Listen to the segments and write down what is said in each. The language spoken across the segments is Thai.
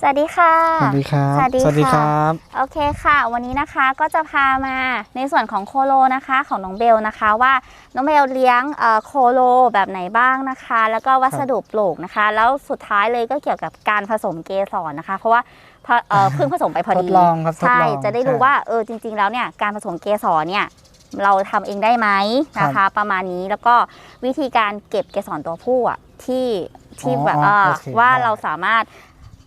สวัสดีค่ะ สวัสดีครับ สวัสดีสวัสดีค่ะครับ โอเคค่ะ วันนี้นะคะก็จะพามาในส่วนของโคโลนะคะของน้องเบลนะคะว่าน้องเบลเลี้ยงเอ่อโคโลแบบไหนบ้างนะคะ แล้วก็วัสดุปลูกนะคะ แล้วสุดท้ายเลยก็เกี่ยวกับการผสมเกสรนะคะ เพราะว่าพอเอ่อเพิ่งผสมไปพอดีทดลองครับทดใช่ลองจะได้รู้ใช่ว่าเออจริง ๆ แล้วเนี่ยการผสมเกสรเนี่ยเราทำเองได้ไหมนะครัคะบประมาณนี้แล้วก็วิธีการเก็บเกสรตัวผู้อะที่ที่อ๋อแบบอ๋อเอ่อโอเคว่าได้เราสามารถ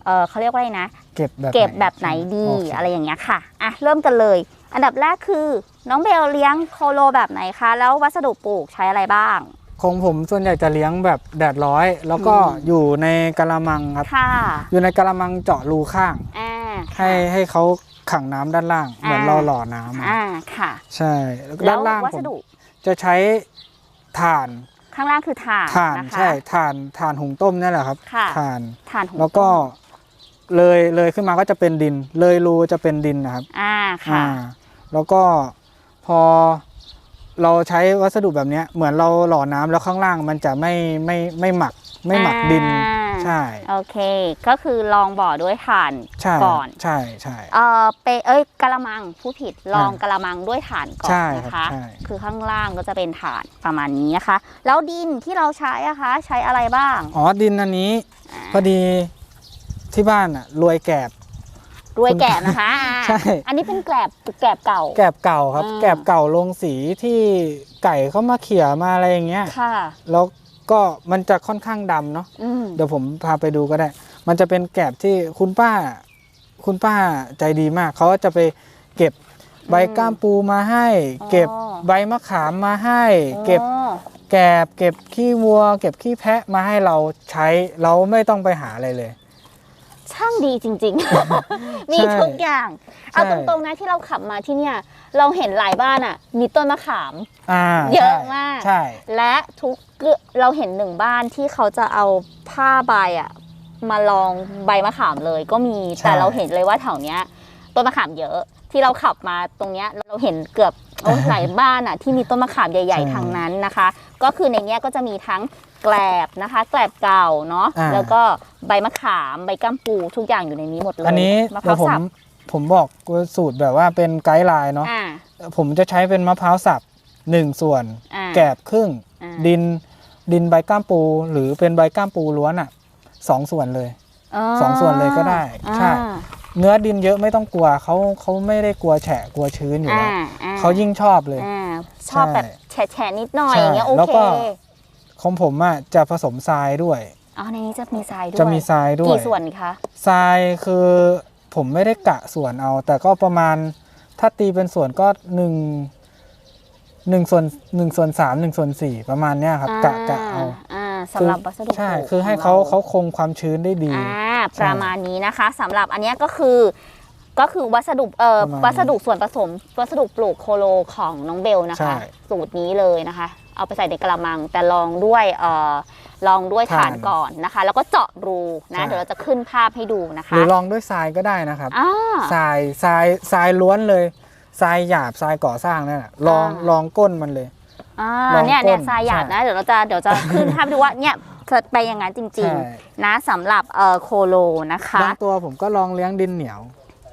เออเขาเรียกว่าอะไรนะ เก็บแบบเก็บแบบไหนดีโเคอะไรอย่างเงี้ยค่ะอะเริ่มกันเลย อันดับแรกคือน้องเบลเลี้ยงโคโลแบบไหนคะ แล้ววัสดุปลูกใช้อะไรบ้างของผมส่วนใหญ่จะเลี้ยงแบบแดดร้อย แล้วก็อืมอยู่ในกะละมังครับค่ะอยู่ในกะละมังเจาะรูข้างอ่าให้ให้เขาขังน้ำด้านล่างเหมือนอ่าเราหล่อน้ำอะอ่าค่ะ ใช่แล้วแล้ด้าวนล่างวัผสมดุจะใช้ถ่านข้างล่างคือถ่านถ่านนะคะใช่ถ่านถ่านหุงต้มนี่แหละครับค่ะถ่านถ่านหุงแล้วก็ต้ม เลยเลยขึ้นมาก็จะเป็นดิน เลยรูจะเป็นดินนะครับอ่าค่ะ อ่าแล้วก็พอเราใช้วัสดุแบบเนี้ยเหมือนเราหล่อน้ำแล้วข้างล่างมันจะไม่ไม่ไม่หมักไม่หมักดิน อ่า ใช่โอเค ก็คือลองบ่อด้วยถ่าน ใช่ก่อน ใช่ใช่ เออเปเอ้ยกะละมังผู้ผิดลองกะละมังด้วยถ่านก่อนใช่นะครัคะ บใช่ คือข้างล่างก็จะเป็นถ่านประมาณนี้นะคะ แล้วดินที่เราใช้อะคะ ใช้อะไรบ้าง อ๋อดินอันนี้อ่าพอดี ที่บ้านอะรวยแกบ รวยแกบนะคะอ่าใช่ อันนี้เป็นแกลบแกลบเก่า แกบเก่าครับ อ่า แกบเก่าลงสีที่ไก่เขามาเขี่ยมาอะไรอย่างเงี้ยค่ะ แล้วก็มันจะค่อนข้างดำเนาะอืมเดี๋ยวผมพาไปดูก็ได้ มันจะเป็นแกบที่คุณป้า คุณป้าใจดีมากเขาจะไปเก็บใบก้ามปูมาให้ เก็บใบมะขามมาให้ เก็บ อ๋อแกบเก็บขี้วัว เก็บขี้แพะมาให้เราใช้เราไม่ต้องไปหาอะไรเลย ช่างดีจริง ๆ มีใช่ทุกอย่าง เอาใช่ตรงๆนะที่เราขับมาที่เนี่ย เราเห็นหลายบ้านอะมีต้นมะขาม อ่าเยอะใช่มาก ใช่ และทุกเกือเราเห็นหนึ่งบ้านที่เขาจะเอาผ้าใบอะมาลองใบมะขามเลยก็มีใช่ แต่เราเห็นเลยว่าแถวเนี้ยต้นมะขามเยอะ ที่เราขับมาตรงเนี้ยเราเห็นเกือบโอ้หลายบ้านอะที่มีต้นมะขามใหญ่ใช่ๆทางนั้นนะคะ ก็คือในเนี้ยก็จะมีทั้ง แกลบนะคะ แกลบเก่าเนาะอ่า แล้วก็ใบมะขามใบก้ามปูทุกอย่างอยู่ในนี้หมดเลยอันนี้มะพเดี๋ร้ายววผมสับผมบอกสูตรแบบว่าเป็นไกด์ไลน์เนาะอ่าผมจะใช้เป็นมะพร้าวสับหนึ่งส่วน อ่าแกบครึ่ง อ่าดินดินใบก้ามปู หรือเป็นใบก้ามปูล้วนอะสองส่วนเลย สองส่วนเลยก็ได้ใช่ อ่าเนื้อดินเยอะไม่ต้องกลัวเขาเขาไม่ได้กลัวแฉะกลัวชื้นอยู่อ่าแล้วอ่เขายิ่งชอบเลย อ่าชอบใช่แบบแฉะๆนิดหน่อยใช่อย่างเงี้ยโอแล้วเคก็ ของผมอะจะผสมทรายด้วย อ๋อในนี้จะมีทรายด้วยจะมีทรายด้วยกี่ส่วนคะทรายคือผมไม่ได้กะส่วนเอา แต่ก็ประมาณถ้าตีเป็นส่วนก็หนึ่งหนึ่งส่วนหนึ่งส่วนสามหนึ่งส่วนสี่ประมาณเนี้ยครับ กะกะเอาอ่าสำหรับวัสดุใช่ปลูกคือให้งเขารเขาคงความชื้นได้ดีอ่าประมาณนี้นะคะสำหรับอันเนี้ยก็คือก็คือวัสดุเอ่อประมาณนี้วัสดุส่วนผสม วัสดุปลูกโคโลของน้องเบลนะใช่คะ สูตรนี้เลยนะคะ เอาไปใส่ในกระมัง แต่ลองด้วยเอ่อลองด้วยฐานก่อนนะคะ แล้วก็เจาะรูนะเดี๋ยวเราจะขึ้นภาพให้ดูนะหคะรือลองด้วยทรายก็ได้นะครับอ่า ทรายทรายทรายล้วนเลยทรายหยาบทรายก่อสร้างนั่นแหละลองอ่า ลองก้นมันเลย อ่าลองเนี่ยเนี่ยก้นทรายหยาบใช่นะเดี๋ยวเราจะเดี๋ยวจะขึ้นภาพให้ดูว่าเนี่ยจะไปอย่างนั้นจริงใช่ ๆนะสำหรับเอ่อโคโลนะคะ บางตัวผมก็ลองเลี้ยงดินเหนียว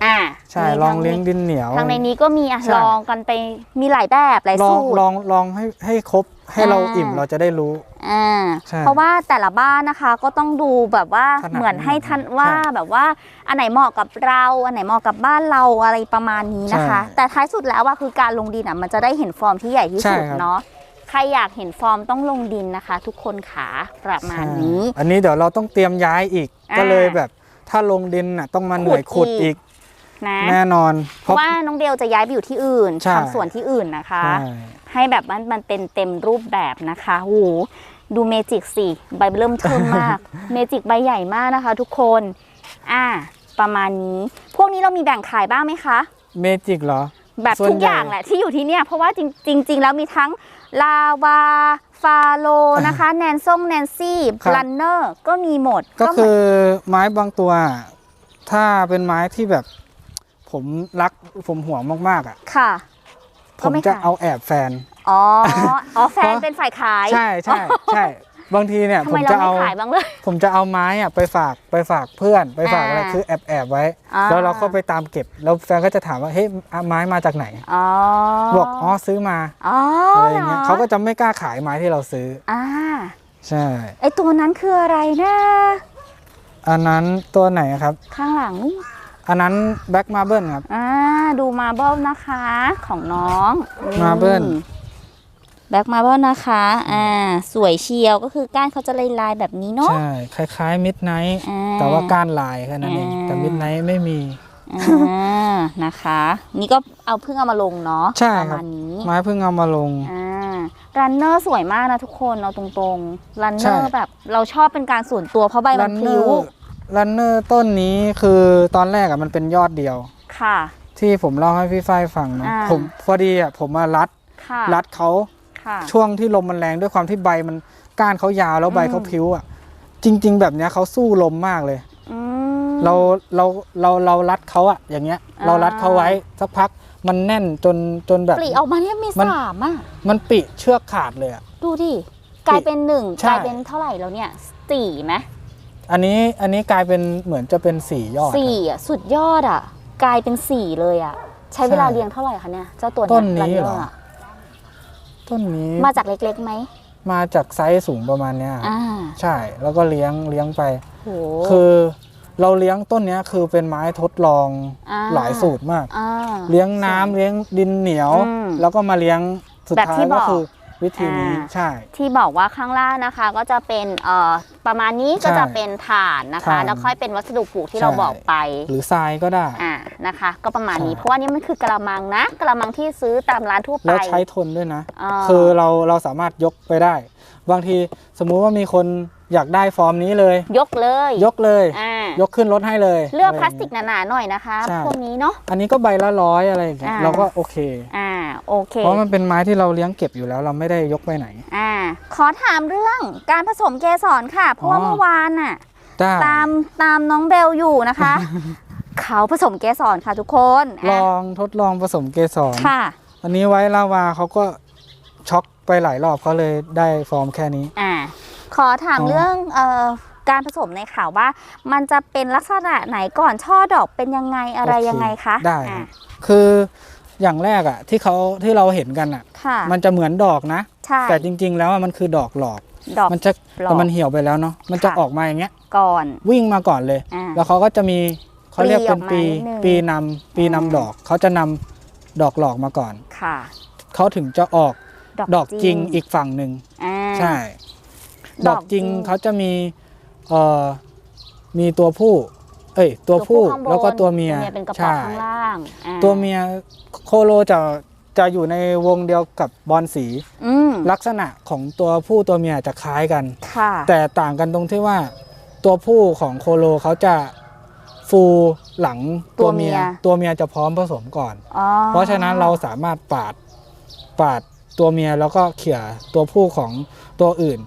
อ่าใช่มีลองทั้เลี้ยงดินเหนียว ทางในนี้ก็มีอะใช่ ลองกันไปมีหลายแบบหลายลอสูงตร ลองลองให้ให้ครบให้เราอ่า อิ่มเราจะได้รู้ อ่าใช่เพราะว่าแต่ละบ้านนะคะก็ต้องดูแบบว่าถนัดเหมือนให้ทันใช่ว่าแบบว่าอันไหนเหมาะกับเราอันไหนเหมาะกับบ้านเราอะไรประมาณนี้นะคะ ใช่แต่ท้ายสุดแล้วว่าคือการลงดินอะมันจะได้เห็นฟอร์มที่ใหญ่ที่สุดใช่ครับ เนาะใครอยากเห็นฟอร์มต้องลงดินนะคะ ทุกคนขาประมาณนี้ ใช่อันนี้เดี๋ยวเราต้องเตรียมย้ายอีก อ่าก็เลยแบบ ถ้าลงดินน่ะต้องมาเหนื่อยขุขุดดอีอีก ก นะ แน่นอน เพราะว่าน้องเดลจะย้ายไปอยู่ที่อื่นใช่ทำสวนที่อื่นนะคะใช่ให้แบบมันมันเป็นเต็มรูปแบบนะคะโหดูเมจิกสิใบเริ่มเทิมมาก เมจิกใบใหญ่มากนะคะ ทุกคน อ่า ประมาณนี้ พวกนี้เรามีแบ่งขายบ้างไหมคะ เมจิกเหรอ แบบส่วนทุกอย่างใหญ่แหละที่อยู่ที่เนี่ย เพราะว่าจริงจริงๆแล้วมีทั้งลาวาฟาโลนะคะ แนนซ่งแนนซี่ครับลันเนอร์ก็มีหมด ก็เหมืคืนอไม้บางตัว ถ้าเป็นไม้ที่แบบ ผมรักผมห่วงมากๆอะ ค่ะ ผก็มไม่จะขาย เอาแอบแฟน อ๋อ อ๋อ แฟนเพราะเป็นฝ่ายขายใช่ใช่ใช่ บางทีเนี่ยทำผไมมเราจะไม่เอาขายบ้างเลย ผมจะเอาไม้อะไปฝากไปฝากเพื่อนไปฝากอะไรอ่าคือแอบแอบไว้ อ่า แล้วเราก็ไปตามเก็บ แล้วแฟนก็จะถามว่าเฮ้ยอะไม้มาจากไหน อ๋อบอกอ๋อซื้อมาอ๋ออะไรอย่างเงี้ยหรเขาก็จะไม่กล้าขายไม้ที่เราซื้อ อ่า ใช่ ไอตัวนั้นคืออะไรนะ อันนั้นตัวไหนครับ ข้างหลังนี่ อันนั้นแบ็กมาเบิลครับ อ่าดูมาเบิลนะคะของน้อง Marble แบ็กมาเบิลนะคะ อ่า สวยเชียวก็คือก้านเขาจะลายลายๆแบบนี้เนาะ ใช่ คล้ายๆมิดไนท์อ่แต่ว่าก้านลายแค่นั้นเองอ่าแต่มิดไนท์ไม่มี อ่า นะคะ นี่ก็เอาเพิ่งเอามาลงเนาะใช่ประครับมาณนี้ไม้เพิ่งเอามาลง อ่ารันเนอร์สวยมากนะทุกคนเอาตรงๆ รันเนใช่อร์แบบเราชอบเป็นการส่วนตัวเพราะใบมันพลิ้ว รันเนอร์ต้นนี้คือตอนแรกอะมันเป็นยอดเดียว ค่ะ ที่ผมเล่าให้พี่ฝ้ายฟังเนาะอ่า ผมพอดีอะผมมารัด ค่ะรัดเขาค่ะ ช่วงที่ลมมันแรงด้วยความที่ใบมันก้านเขายาวแล้วใบอืมเขาพิ้วอะจริง ๆ แบบเนี้ยเขาสู้ลมมากเลย อืม เราเราเราเรารัดเขาอะอย่างเงี้ย อ่า เรารัดเขาไว้สักพักมันแน่นจนจนแบบ ปลีออกมาเนี่ยมีมัน สามอะ มันปิเชือกขาดเลยอะ ดูดิ กลายเป็นหนึ่งใช่ กลายเป็นเท่าไหร่แล้วเนี่ยสี่ไหม อันนี้อันนี้กลายเป็นเหมือนจะเป็นสี่ยอด สี่อะสุดยอดอะ กลายเป็นสี่เลยอะ ใช้เวลาเลี้ยงเท่าไหร่คะเนี่ยเจ้าตัวเนี้ยต้นนี้รัเหรออะต้นนี้มาจากเล็กๆไหมมาจากไซส์สูงประมาณเนี้ยอ่าใช่แล้วก็เลี้ยงเลี้ยงไป โห คือเราเลี้ยงต้นเนี้ยคือเป็นไม้ทดลองอ่หลายสูตรมาก อ่า เลี้ยงน้ำเลี้ยงดินเหนียว อืมแล้วก็มาเลี้ยงสุดแบบท้าที่ยบก็อก คือ วิธีนี้อ่าใช่ ที่บอกว่าข้างล่างนะคะก็จะเป็นเอ่อประมาณนี้ก็ใช่จะเป็นถ่านนะคะถ่านแล้วค่อยเป็นวัสดุปลูกที่ใช่เราบอกไป หรือทรายก็ได้อ่านะคะ ก็ประมาณนี้ใช่เพราะว่านี่มันคือกระมังนะกระมังที่ซื้อตามร้านทั่วไปแล้วใช้ทนด้วยนะอ่าคือเราเราสามารถยกไปได้ บางทีสมมุติว่ามีคนอยากได้ฟอร์มนี้เลย ยกเลยยกเลยอ่ายกขึ้นรถให้เลยเลือกะพไรลาย่สงติกเงี้ยหนาๆหน่อยนะคะใช่พวกนี้เนาะอันนี้ก็ใบละร้อยอะไรอย่างเงี้ยอ่าเราก็โอเคอ่าโอเค เพราะมันเป็นไม้ที่เราเลี้ยงเก็บอยู่แล้ว เราไม่ได้ยกไปไหนอ่าขอถามเรื่องการผสมเกสรค่ะ เพราะว่าอ๋อเมื่อวานน่ะได้ตามตามน้องเบลอยู่นะคะ เขาผสมเกสรค่ะทุกคน ลอะองทดลองผสมเกสรค่ะ อันนี้ไว้ลาวาเขาก็ช็อก ไปหลายรอบเขาเลยได้ฟอร์มแค่นี้ อ่า ขอถามอ๋อเรื่องเอ่อการผสมในข่าวว่า มันจะเป็นลักษณะไหนก่อนช่อดอกเป็นยังไงอะไรโอเคยังไงคะได้อะ คืออย่างแรกอะที่เขาที่เราเห็นกันอะค่ะ มันจะเหมือนดอกนะ ใช่ แต่จริง ๆ แล้วอะมันคือดอกหลอก ดอก มันจะหลอกแต่มันเหี่ยวไปแล้วเนาะมันจะค่ะ ออกมาอย่างเงี้ย ก่อน วิ่งมาก่อนเลย อ่าแล้วเขาก็จะมีเขาเรียกเป็นปลีปีออกมานิดนึง ปีนำปีนำอ่าดอกเขาจะนำดอกหลอกมาก่อน ค่ะ เขาถึงจะออก ดอกจริงอีกฝั่งหนึ่งอ่า ใช่ ดดออกกจจริริงงเขาจะมีเอ่อมีตัวผู้ เอ้ย ตัวผู้ข้างบนแล้วก็ตัวเมียเป็นกระป๋องใช่ ข้างล่างอ่าตัวเมียโคโลจะจะอยู่ในวงเดียวกับบอลสี อืมลักษณะของตัวผู้ตัวเมียจะคล้ายกัน ค่ะแต่ต่างกันตรงที่ว่า ตัวผู้ของโคโลเขาจะฟูหลังตัวเมีย ตัวเมียจะพร้อมผสมก่อน อ๋อเพราะฉะนั้นเราสามารถปาดปาด ตัวเมียแล้วก็เขี่ยตัวผู้ของตัวอื่น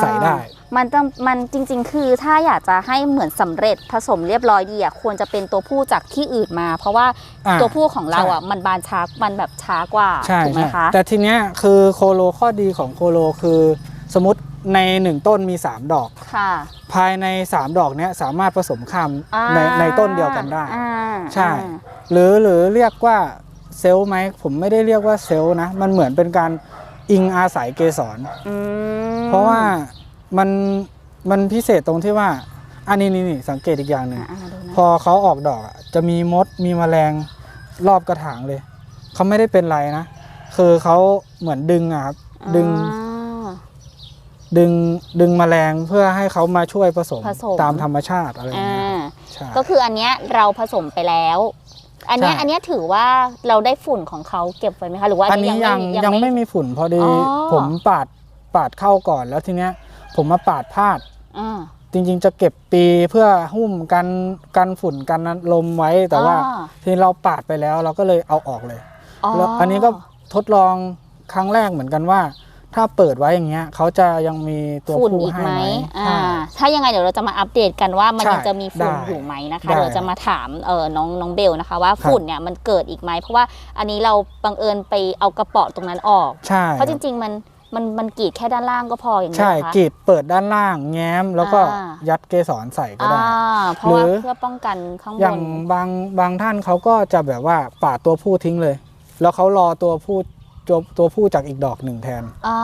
ใส่ได้ มันต้องมันจริง ๆ คือถ้าอยากจะให้เหมือนสำเร็จผสมเรียบร้อยดีอะควรจะเป็นตัวผู้จากที่อื่นมา เพราะว่าอ่าตัวผู้ของเราอะใช่มันบานช้ามันแบบช้ากว่าใช่ถูกไหมใช่คะแต่ทีเนี้ยคือโคโลข้อดีของโคโลคือ สมมติในหนึ่งต้นมี 3 ดอกค่ะภายใน 3 ดอกเนี้ยสามารถผสมข้ามอ่าในในต้นเดียวกันได้อ่าใช่อ่าหรือหรือเรียกว่า เซลล์ไหมผมไม่ได้เรียกว่าเซลล์นะ มันเหมือนเป็นการอิงอาศัยเกสร อืมเพราะว่ามันมันพิเศษตรงที่ว่าอันนี้นี่นี่สังเกตอีกอย่างหนึ่ง อ่าดูนะพอเขาออกดอกอะจะมีมดมีแมลงรอบกระถางเลย เขาไม่ได้เป็นไรนะ คือเขาเหมือนดึงอะครับ ดึง อ่า ดึงดึงแมลงเพื่อให้เขามาช่วยผสมผสม ตามธรรมชาติอะไรอย่างอ่าเงี้ยใช่ก็คืออันเนี้ยเราผสมไปแล้ว อันเนี้ยใช่ อันเนี้ยถือว่าเราได้ฝุ่นของเขาเก็บไว้ไหมคะหรือว่าอันนี้ยังไม่ยังไม่มีฝุ่นพอดีอ๋อผมปาดปาดเข้าก่อนแล้วทีเนี้ย ผมมาปาดพลาด อ่าจริงๆ จะเก็บปีเพื่อหุ้มกันกันฝุ่นกันลมไว้แต่ว่าอ่าทีเราปาดไปแล้วเราก็เลยเอาออกเลย แล้วอันนี้ก็ทดลองครั้งแรกเหมือนกันว่า ถ้าเปิดไว้อย่างเงี้ยเขาจะยังมีตัวฝุ่นผู้อีกให้ไหมไหมอ่าใช่ถ้ายังไงเดี๋ยวเราจะมาอัปเดตกันว่ามันใช่ยังจะมีฝุ่นได้อยู่ไหมนะคะได้เดี๋ยวจะมาถามเออน้องน้องเบลนะคะ ว่าฝุ่นเนี่ยมันเกิดอีกไหมเพราะว่าอันนี้เราบังเอิญไปเอากระเป๋อตรงนั้นออกใช่เพราะจริง ๆ มันมันมันกรีดแค่ด้านล่างก็พออย่างนี้ใช่เหรอคะกรีดเปิดด้านล่างแง้ม แล้วก็อ่ายัดเกสรใส่ก็อ่าได้เพราะว่าหรือเพื่อป้องกันข้างบอย่างนบางบางท่านเขาก็จะแบบว่าปาดตัวผู้ทิ้งเลย แล้วเขารอตัวผู้ ตัวตัวผู้จากอีกดอกหนึ่งแทน อ่า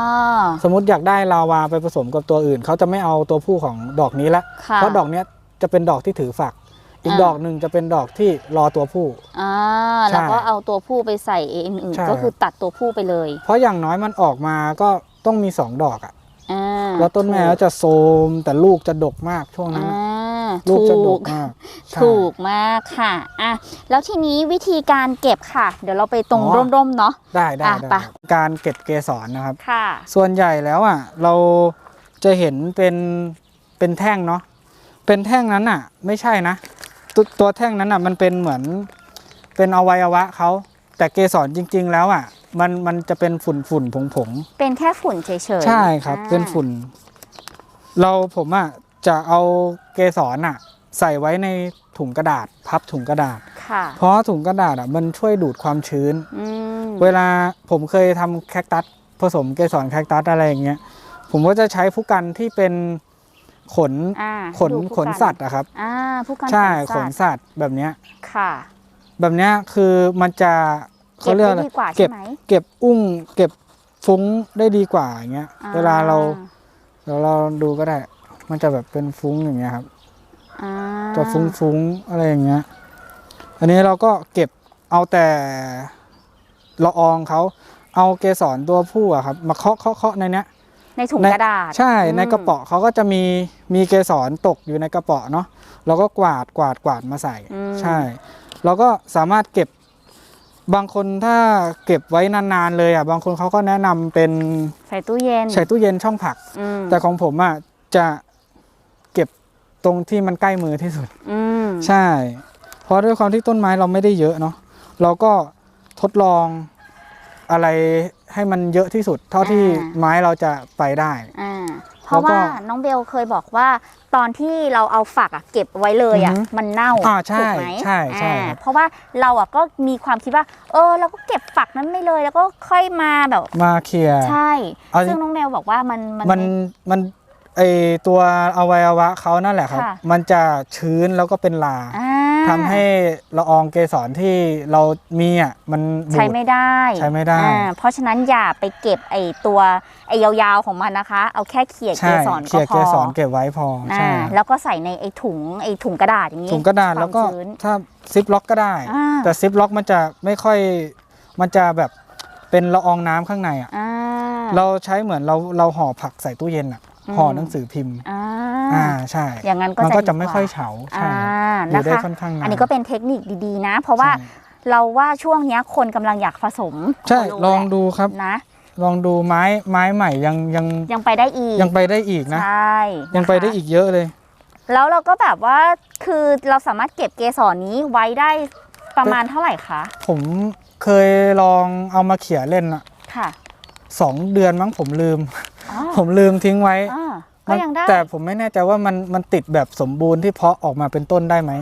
สมมติอยากได้ลาวาไปผสมกับตัวอื่น เขาจะไม่เอาตัวผู้ของดอกนี้ละค่ะเพราะดอกเนี้ยจะเป็นดอกที่ถือฝัก อีกอ่า ดอกหนึ่งจะเป็นดอกที่รอตัวผู้ อ่าใช่แล้วก็เอาตัวผู้ไปใส่เองอื่นใช่ ก็คือตัดตัวผู้ไปเลยเพราะอย่างน้อยมันออกมาก็ต้องมีสองดอกอะอ่าแล้วต้นแม่ก็จะโซมแต่ลูกจะดกมากช่วงนั้นอ่าอะ ลูกจะดถูกมากใช่ถูกมากค่ะอะแล้วทีนี้วิธีการเก็บค่ะ เดี๋ยวเราไปตรงอ๋อร่มๆเนาะได้ได้อะได้ไปการเก็บเกสรนะครับค่ะ ส่วนใหญ่แล้วอะเราจะเห็นเป็นเป็นแท่งเนาะเป็นแท่งนั้นอะ ไม่ใช่นะตวตัวแท่งนั้นอะมันเป็นเหมือนเป็นอวัยวะเขาแต่เกสรจริง ๆ แล้วอะ มันมันจะเป็นฝุ่นฝุ่นผงผงเป็นแค่ฝุ่นเฉยๆๆใช่ครับอ่าเป็นฝุ่น เราผมอะ จะเอาเกสรอะใส่ไว้ในถุงกระดาษ พับถุงกระดาษ ค่ะเพราะถุงกระดาษอะมันช่วยดูดความชื้น อืมเวลาผมเคยทำแคคตัสผสมเกสรแคคตัสอะไรอย่างเงี้ยผมก็จะใช้ผู้กันที่เป็นขนอ่าขนดูผู้ขนกันสัตว์อะครับ อ่าผู้กันใช่ขขนนสัตว์สัตว์แบบเนี้ยค่ะแบบเนี้ยคือมันจะเก็เขาบเรียกได้อะไรดีกว่าเก็ใช่บ ไหมเก็บอุ้งเก็บฟุ้งได้ดีกว่าอย่างเงี้ย อ่เวลาเราเดี๋ยวเราดูก็ได้ มันจะแบบเป็นฟุ้งอย่างเงี้ยครับอ่าจะฟุ้งฟุ้งๆอะไรอย่างเงี้ย อันนี้เราก็เก็บเอาแต่ละอองเขาเอาเกสรตัวผู้อะครับ มาเคาะเคาะเคาะในเนี้ยในถุงในกระดาษ ใช่อืมในกระเป๋าเขาก็จะมีมีเกสรตกอยู่ในกระเป๋าเนาะเราก็กวาดกวาดกวาดมาใส่อืมใช่ เราก็สามารถเก็บบางคนถ้าเก็บไว้นานๆเลยอะบางคนเขาก็แนะนำเป็นใส่ตู้เย็น ใส่ตู้เย็นช่องผักอืมแต่ของผมอะจะเก็บ ตรงที่มันใกล้มือที่สุด อืมใช่ เพราะด้วยความที่ต้นไม้เราไม่ได้เยอะเนาะเราก็ทดลองอะไรให้มันเยอะที่สุด เท่าที่ไม้เราจะไปได้ อ่าเพราะแล้วก็ว่าน้องเบลเคยบอกว่า ตอนที่เราเอาฝักอะเก็บไว้เลยอะอือฮึมันเน่าอ่าใช่ถูกไหมใช่ใช่อ่าครับเพราะว่าเราอะก็มีความคิดว่า เออ เราก็เก็บฝักนั้นไม่เลย แล้วก็ค่อยมาแบบ มาเคลียร์ ใช่ เอาซึ่งน้องเบลบอกว่ามันมันมัน ไอตัวอวัยวะเขานั่นแหละครับ ค่ะ มันจะชื้นแล้วก็เป็นลาอ่าทำให้ละอองเกสรที่เรามีอะมันบูดใช้ไม่ได้ใช้ไม่ได้อ่าเพราะฉะนั้นอย่าไปเก็บไอตัวไอยาวๆของมันนะคะ เอาแค่เขี่ยเกใช่สรเคลีก็ยร์พเกอสรเก็บไว้พอใช่อ่าแล้วก็ใส่ในไอถุงไอถุงกระดาษอย่างนี้ถุงกระดาษแล้วก็ความชื้น ถ้าซิปล็อกก็ได้ อ่า แต่ซิปล็อกมันจะไม่ค่อยมันจะแบบเป็นละอองน้ำข้างในอะ อ่า เราใช้เหมือนเราเราห่อผักใส่ตู้เย็นอะอืม ห่อหนังสือพิมพ์อ่าอ่าใช่ อย่างนั้นก็มันก็ดีจะไม่ค่อยกว่าเฉาใช่อ่าอยู่นะได้คะค่อนข้างนานอันนี้ก็เป็นเทคนิคดีๆนะ เพราะว่าใช่เราว่าช่วงเนี้ยคนกำลังอยากผสม ใช่โคโลองดูครับนะลองดูไม้ไม้ใหม่ยังยังยังไปได้อีก ยังไปได้อีกนะใช่ยังไปได้นะคะอีกเยอะเลย แล้วเราก็แบบว่าคือเราสามารถเก็บเกสรนี้ไว้ได้ประมาณเท่าไหร่คะ ผมเคยลองเอามาเขี่ยเล่นอะค่ะ สองเดือนมั้งผมลืม อ๋อผมลืมทิ้งไว้อ่าก็ยังได้แต่ผมไม่แน่ใจว่ามันมันติดแบบสมบูรณ์ที่เพาะออกมาเป็นต้นได้ไหม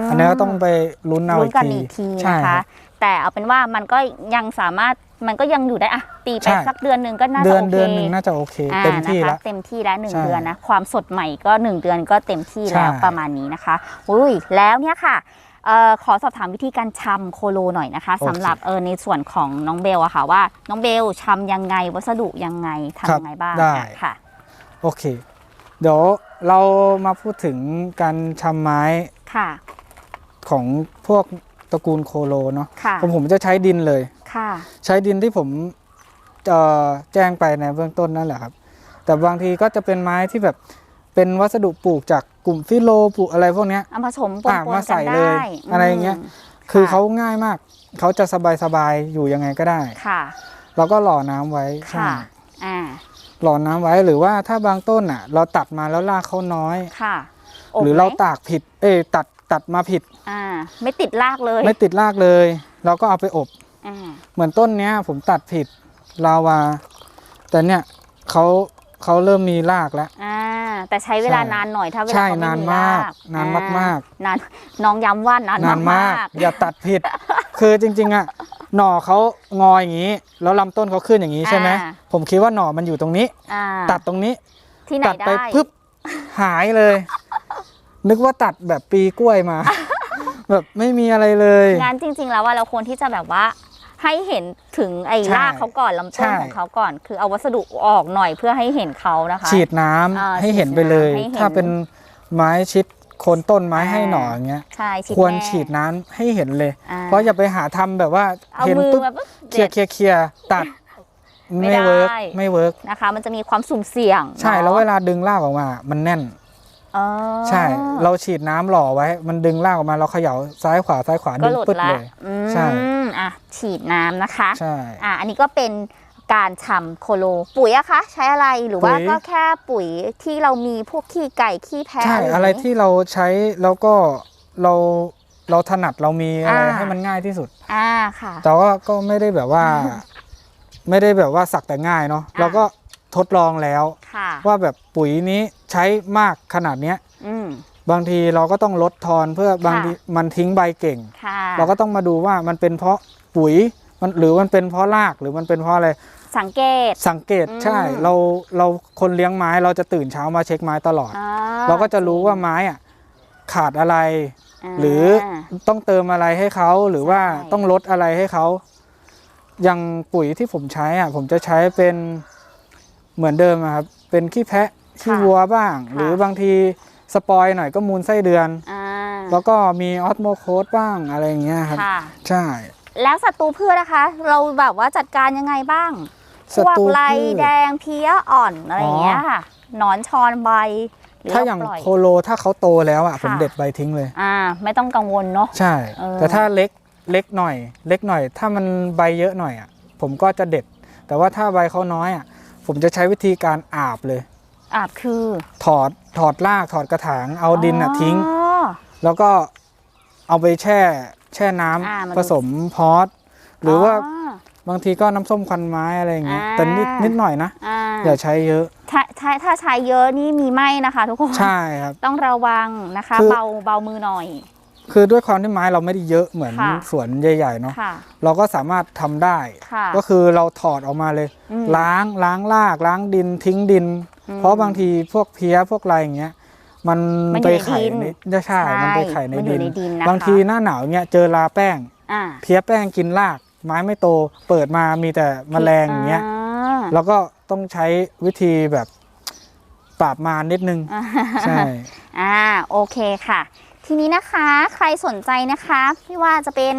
มอันนี้ก็ต้องไปลุ้นเอาลุ้อีนกกันที อีกทีใช่นะคคะรับแต่เอาเป็นว่ามันก็ยังสามารถมันก็ยังอยู่ได้อะตีไปใช่ สักเดือนหนึ่งก็น่าจะเดือนโอเคเดือนหนึ่งน่าจะโอเค อ่าเต็มที่นะคะแล้วเต็มที่แล้วหนึ่งใช่เดือนนะความสดใหม่ก็หนึ่งเดือนก็เต็มที่แล้วใช่ ประมาณนี้นะคะอุ้ยแล้วเนี่ยค่ะเอ่อ ขอสอบถามวิธีการชำโคโลหน่อยนะคะสำหรับเออในส่วนของน้องเบลอะค่ะว่า น้องเบลชำยังไงวัสดุยังไงทำยังไงบ้างได้อะค่ะโอเค เดี๋ยวเรามาพูดถึงการชำไม้ค่ะ ของพวกตระกูลโคโลเนาะค่ะผมผมจะใช้ดินเลยค่ะ ใช้ดินที่ผมเอ่อแจ้งไปในเบื้องต้นนั่นแหละครับ แต่บางทีก็จะเป็นไม้ที่แบบ เป็นวัสดุปลูกจากกลุ่มฟิโลปลูกอะไรพวกเนี้ยเอาผสมปนอะๆมากัใส่นเลยได้อะไรอย่างเงี้ยมคือค่ะเขาง่ายมาก เขาจะสบายสบายๆอยู่ยังไงก็ได้ ค่ะเราก็หล่อน้ำไว้ใช่ค่ะอ่าหล่อน้ำไว้หรือว่าถ้าบางต้นอะ เราตัดมาแล้วรากเขาน้อย ค่ะหรือไหมเราตากผิด เอ้ยตัดตัดมาผิด อ่า ไม่ติดรากเลยไม่ติดรากเลย เราก็เอาไปอบ อ่าเหมือนต้นเนี้ย ผมตัดผิดลาวา แต่เนี่ยเขา เขาเริ่มมีรากแล้ว อ่า แต่ใช้เวลาใช่นานหน่อยถ้าเวลาใช่เขาไม่นานมีมากรากนานอ่มากนานน้องย้ำว่านานนานมากมากอย่าตัดผิด คือจริงๆอะหน่อเขางออย่างนี้ แล้วลำต้นเขาขึ้นอย่างนี้ใช่ไหมอ่า ผมคิดว่าหน่อมันอยู่ตรงนี้อ่าตัดตรงนี้ ที่ไหนตัดได้ไปปึ๊บหายเลย นึกว่าตัดแบบปีกล้วยมา แบบไม่มีอะไรเลยงั้นจริง ๆ แล้วว่าเราควรที่จะแบบว่า ให้เห็นถึงไอ้ใช่รากเขาก่อนลำต้นใช่ ของเขาก่อน คือเอาวัสดุออกหน่อยเพื่อให้เห็นเขานะคะ ฉีดน้ำอ่าให้เห็นไปเลย ฉีดน้ำให้เห็นถ้าเป็นไม้ชิดโคนต้นไม้อ่า ให้หน่ออย่างเงี้ย ใช่ฉีดควรแน่ฉีดน้ำให้เห็นเลย อ่เพราะอย่าไปหาทำแบบว่าเอาเห็นมือปุ๊บแบบปุ๊บเคลียเด็ร์ดเคลียร์เคลียร์ตัดไม่ไม่เวิร์กได้ไม่เวิร์กนะคะ มันจะมีความสุ่มเสี่ยงใช่นอะแล้วเวลาดึงรากออกมา มันแน่น อ๋อ ใช่ เราฉีดน้ำหล่อไว้ มันดึงรากออกมาเราเขย่าซ้ายขวาซ้ายขวาก็ดึงหลุดปึ๊ดละเลย อืใช่ มอะ ฉีดน้ำนะคะ ใช่ อะ อันนี้ก็เป็นการทำโคโล ปุ๋ยอะคะ ใช้อะไร หรือว่าปุ๋ย ก็แค่ปุ๋ยที่เรามีพวกขี้ไก่ ขี้แพะใช่อะไรอะไรอย่างนี้ที่เราใช้แล้วก็เราเราถนัดเรามีอะไรอ่า ให้มันง่ายที่สุด อ่า ค่ะ แต่ว่าก็ไม่ได้แบบว่า ไม่ได้แบบว่าสักแต่ง่ายเนาะ อ่า เราก็ทดลองแล้ว ค่ะ ว่าแบบปุ๋ยนี้ ใช้มากขนาดเนี้ยอืม บางทีเราก็ต้องลดทอนเพื่อบางทีมันทิ้งใบเก่ง ค่ะเราก็ต้องมาดูว่ามันเป็นเพราะปุ๋ยมันหรือมันเป็นเพราะรากหรือมันเป็นเพราะอะไร สังเกต สังเกตอืม ใช่เราเราคนเลี้ยงไม้เราจะตื่นเช้ามาเช็คไม้ตลอด อ่เราก็จะรู้ว่าไม้อะขาดอะไรา หรือต้องเติมอะไรให้เขาหรือว่าใช่ ต้องลดอะไรให้เขาอย่างปุ๋ยที่ผมใช้อะผมจะใช้เป็นเหมือนเดิมอะครับเป็นขี้แพะ ขี้วัวบ้าง หรือบางทีสปอยหน่อยก็มูลไส้เดือนอ่าแล้วก็มีออสโมโคสบ้างอะไรอย่างเงี้ยครับค่ะใช่ แล้วศัตรูพืชนะคะ เราแบบว่าจัดการยังไงบ้างพศัวกตรูไรพืชแดงเพี้ยอ่อนอะไรอย่างเงี้ยค่ะหนอนชอนใบหรือถ้าเรอย่างปล่อยโคโลถ้าเขาโตแล้วอะค่ะผมเด็ดใบทิ้งเลย อ่า ไม่ต้องกังวลเนาะใช่เออแต่ถ้าเล็กเล็กหน่อย เล็กหน่อย ถ้ามันใบเยอะหน่อยอะผมก็จะเด็ด แต่ว่าถ้าใบเขาน้อยอะผมจะใช้วิธีการอาบเลย อาบคือถอดถอดรากถอดกระถางเอาดินอะทิ้ง อ๋อ แล้วก็เอาไปแช่แช่น้ำอ่ามันผสมพอสหรือว่าบางทีก็น้ำส้มควันไม้อะไรอย่างเงี้ยอ่า แต่นิดนิดหน่อยนะอ่าอย่าใช้เยอะถ้าถ้าถ้าใช้เยอะนี่มีไหมนะคะ ทุกคน ใช่ครับ ต้องระวังนะคะ คือ เบาเบามือหน่อย คือด้วยความที่ไม้เราไม่ได้เยอะเหมือนค่ะสวนใหญ่ๆเนาะค่ะเราก็สามารถทำได้ ค่ะก็คือเราถอดออกมาเลย อืมล้างล้างรากล้างดินทิ้งดิน อืมเพราะบางทีพวกเพี้ยพวกอะไรอย่างเงี้ยมันมันอยู่ไปในไข่ดินในใช่มันไปไข่ในมันอยู่ดิน ในดินนะคะ บางทีหน้าหนาวเงี้ยเจอราแป้ง อ่าเพี้ยแป้งกินราก ไม้ไม่โตเปิดมามีแต่แมลงอย่างเงี้ยอ่าแล้วก็ต้องใช้วิธีแบบปราบมารนิดนึงใช่ อ่าโอเคค่ะ ทีนี้นะคะใครสนใจนะคะไม่ว่าจะเป็น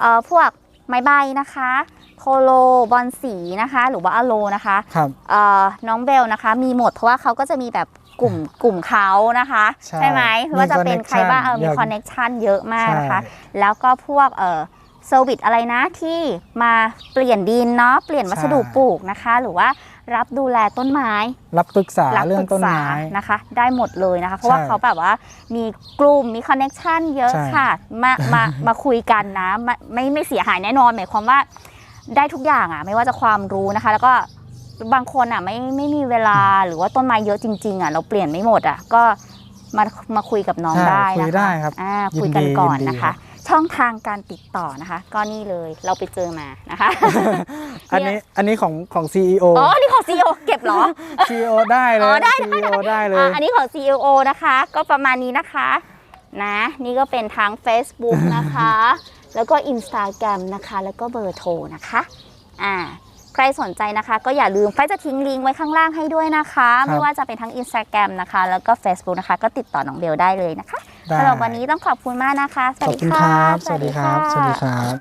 เอ่อพวกไม้ใบนะคะโคโลบอลสีนะคะ หรือว่าอะโลนะคะครับเอ่อน้องเบลนะคะ มีหมดเพราะว่าเขาก็จะมีแบบกลุ่มกลุ่มเขานะคะ ใช่ไหมไม่ว่าจะเป็นใครบ้างเออมีอยากคอนเน็ชันเยอะมากนะคะใช่แล้วก็พวกเออเซอร์วิสอะไรนะที่มาเปลี่ยนดินเนาะเปลี่ยนวัสดุใช่ปลูกนะคะ หรือว่า รับดูแลต้นไม้ รับปรึกษารับเรื่อปงรึกต้นษาไม้นะคะ ได้หมดเลยนะคะ เพราะว่าใช่เขาแบบว่ามีกลุ่มมีคอนเน็ชันเยอะใช่ค่ะมามามาคุยกันนะมาไม่ไม่เสียหายแน่นอนหมายความว่าได้ทุกอย่างอะไม่ว่าจะความรู้นะคะ แล้วก็บางคนอะไม่ไม่มีเวลาหรือว่าต้นไม้เยอะจริง ๆอะเราเปลี่ยนไม่หมดอะก็มามาคุยกับน้องใช่ได้คุนะยคะได้ครับอ่ายินดีคุยกันก่อนยินดีนะครัคะบ ช่องทางการติดต่อนะคะ ก็นี่เลยเราไปเจอมานะคะ อันนี้อันนี้ของของ CEO อ๋อ นี่ของซีอเก็บเหรอ CEO ได้เลอ๋ยอได้ CEO ได้เลย อะอันนี้ของ CEO นะคะ ก็ประมาณนี้นะคะ นะ นี่ก็เป็นทั้ง Facebook นะคะ แล้วก็ Instagram นะคะ แล้วก็เบอร์โทรนะคะ อ่า ใครสนใจนะคะ ก็อย่าลืมไฟจะทิ้งลิงก์ไว้ข้างล่างให้ด้วยนะคะครับไม่ว่าจะเป็นทั้ง Instagram นะคะ แล้วก็ Facebook นะคะ ก็ติดต่อน้องเบลได้เลยนะคะได้สำหรับวันนี้ต้องขอบคุณมากนะคะสขวัอสบดีคุณค่ะครับ สวัสดีครับ สวัสดีครับ